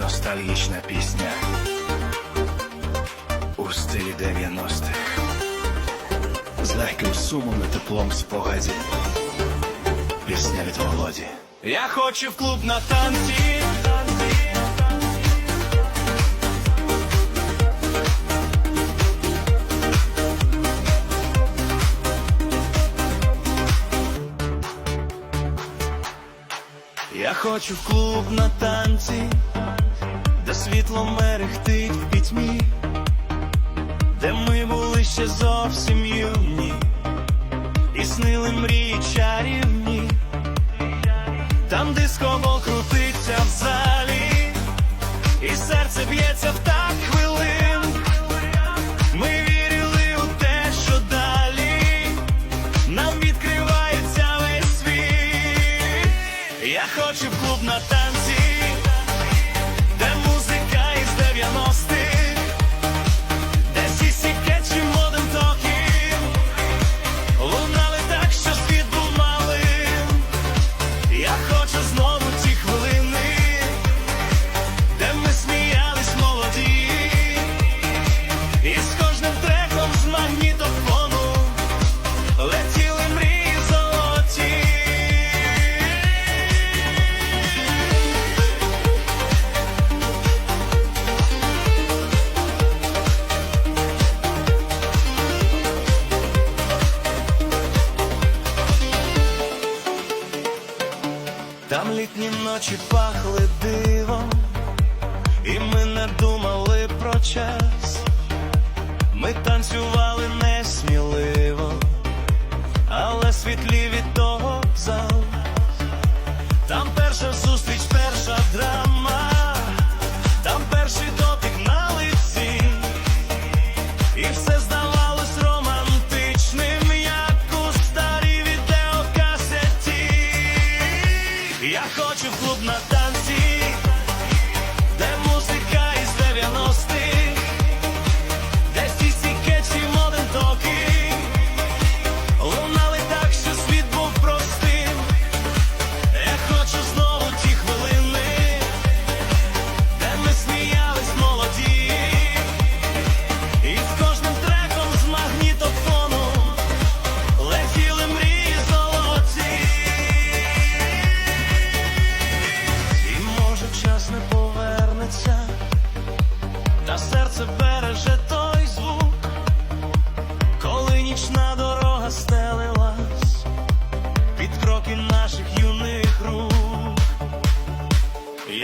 Ностальгічна пісня у стилі 90-х з легким сумом і теплом спогадів. Пісня від Володі. Я хочу в клуб на танці. Хочу клуб на танці, де світло мерехтить в пітьмі, де ми були ще зовсім юні, і снили мрії чарівні, там диско крутиться в залі, Я хочу в клуб на танці, ночі пахли дивом, і ми не думали про час. Ми танцювали несміливо, але світлі від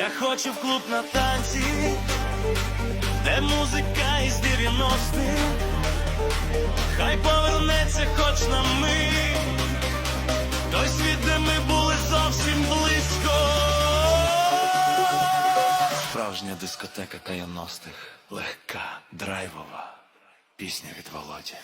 Я хочу в клуб на танці, де музика із 90-х, хай повернеться хоч на мить, той світ, де ми були зовсім близько. Справжня дискотека 90-х. Легка, драйвова. Пісня від Володі.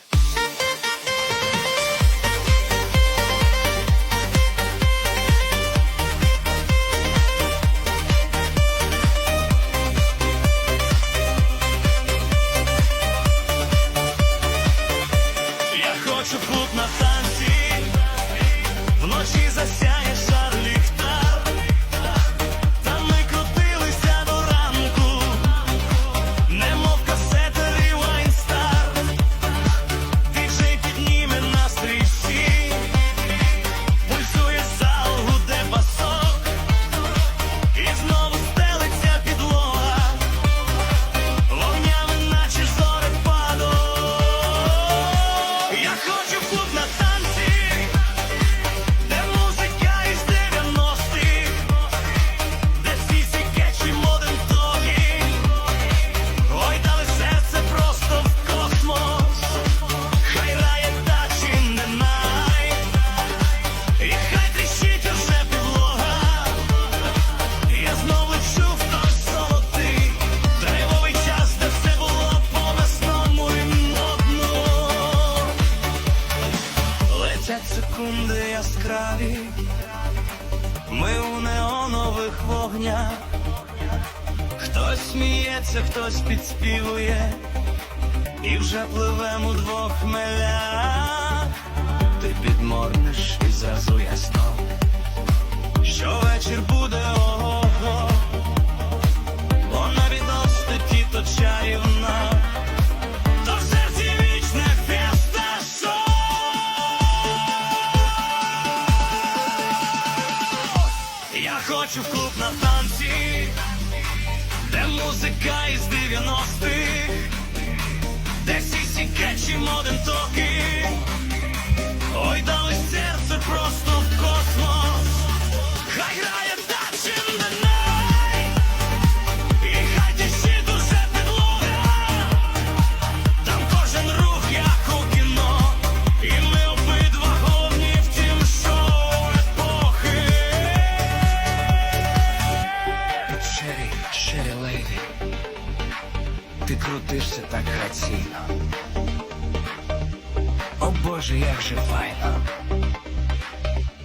Я хочу вогня, хтось сміється, хтось підспівує, і вже пливем у двох хмелях, ти підморнеш і зразу ясно, що вечір буде ого, го бо навіть достаті то чарівна. Хочу в клуб музика із 90-х, де і кетчі моден токи. Крутишся так граційно. О Боже, як же файно.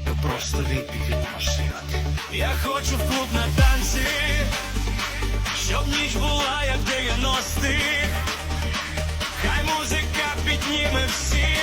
То просто відбій від машин. Я хочу в клуб на танці Щоб ніч була, як в 90-х Хай музика підніме всіх